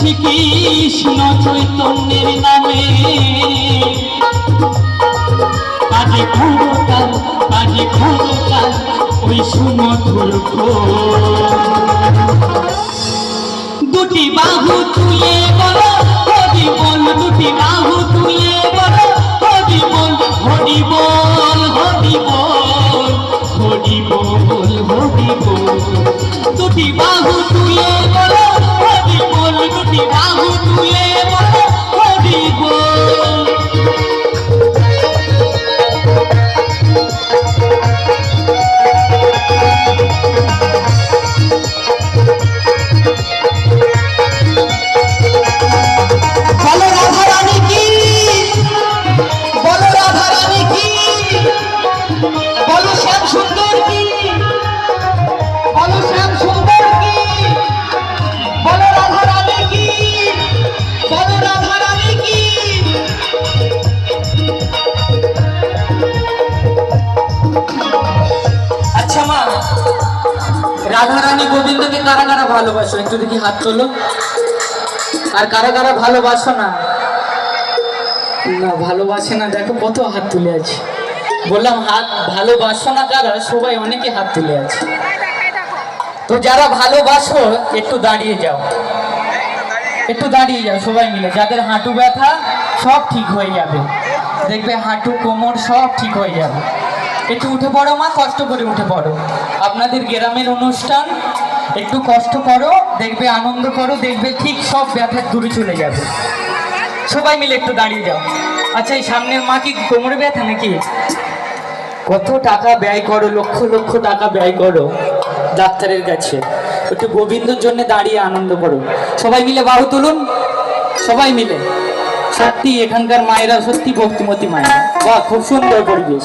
শ্রীকৃষ্ণ চৈতন্যের নামে। আজে ক্ষমতার আজে ক্ষমতার ওই সুমধুর দুটি বাহু তুলে বলো, হরি বল, দুটি বাহু তুলে বলো, হরি বল হরি বল হরি বল হরি বল হরি বল। দুটি বাহু তুলে হরি বাহু তুলে বলো হরি বলো আচ্ছা মা। রাধা রানী গোবিন্দকে কারা কারা ভালোবাসো? একটু দেখি হাত তোলো। আর কারা কারা ভালোবাসো না? না ভালোবাসে না দেখো কত হাত তুলে আছে। বললাম হাত ভালোবাসো না কারা সবাই অনেকে হাত তুলে আছে। তো যারা ভালোবাসো একটু দাঁড়িয়ে যাও। একটু দাঁড়িয়ে যাও সবাই মিলে। যাদের হাঁটু ব্যথা সব ঠিক হয়ে যাবে। দেখবে হাঁটু কোমর সব ঠিক হয়ে যাবে। একটু উঠে পড়ো মা, কষ্ট করে উঠে পড়ো। আপনাদের গ্রামের অনুষ্ঠান, একটু কষ্ট করো, দেখবে আনন্দ করো, দেখবে ঠিক সব ব্যথা দূরে চলে যাবে। সবাই মিলে একটু দাঁড়িয়ে যাও। আচ্ছা এই সামনের মা কি কোমরে ব্যথা নাকি? কত টাকা ব্যয় করো, লক্ষ লক্ষ টাকা ব্যয় করো ডাক্তারের কাছে। একটু গোবিন্দর জন্য দাঁড়িয়ে আনন্দ করো। সবাই মিলে বাহু তুলুন। সবাই মিলে। সত্যি, এখানকার মায়েরা সত্যি ভক্তিমতী মায়েরা। বাহ, খুব সুন্দর পরিবেশ।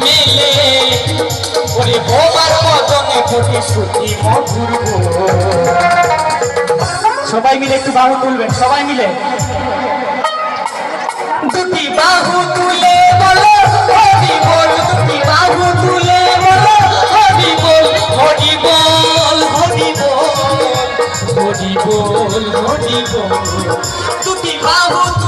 মেলে। ওরে বোবার মধুর সবাই মিলে একটু বাহু তুলবেন, সবাই মিলে। দুটি বাহু তুলে বলো, হরি বল। দুটি বাহু তুলে বলো, হরি বল বল বল। বল বল। দুটি বাহু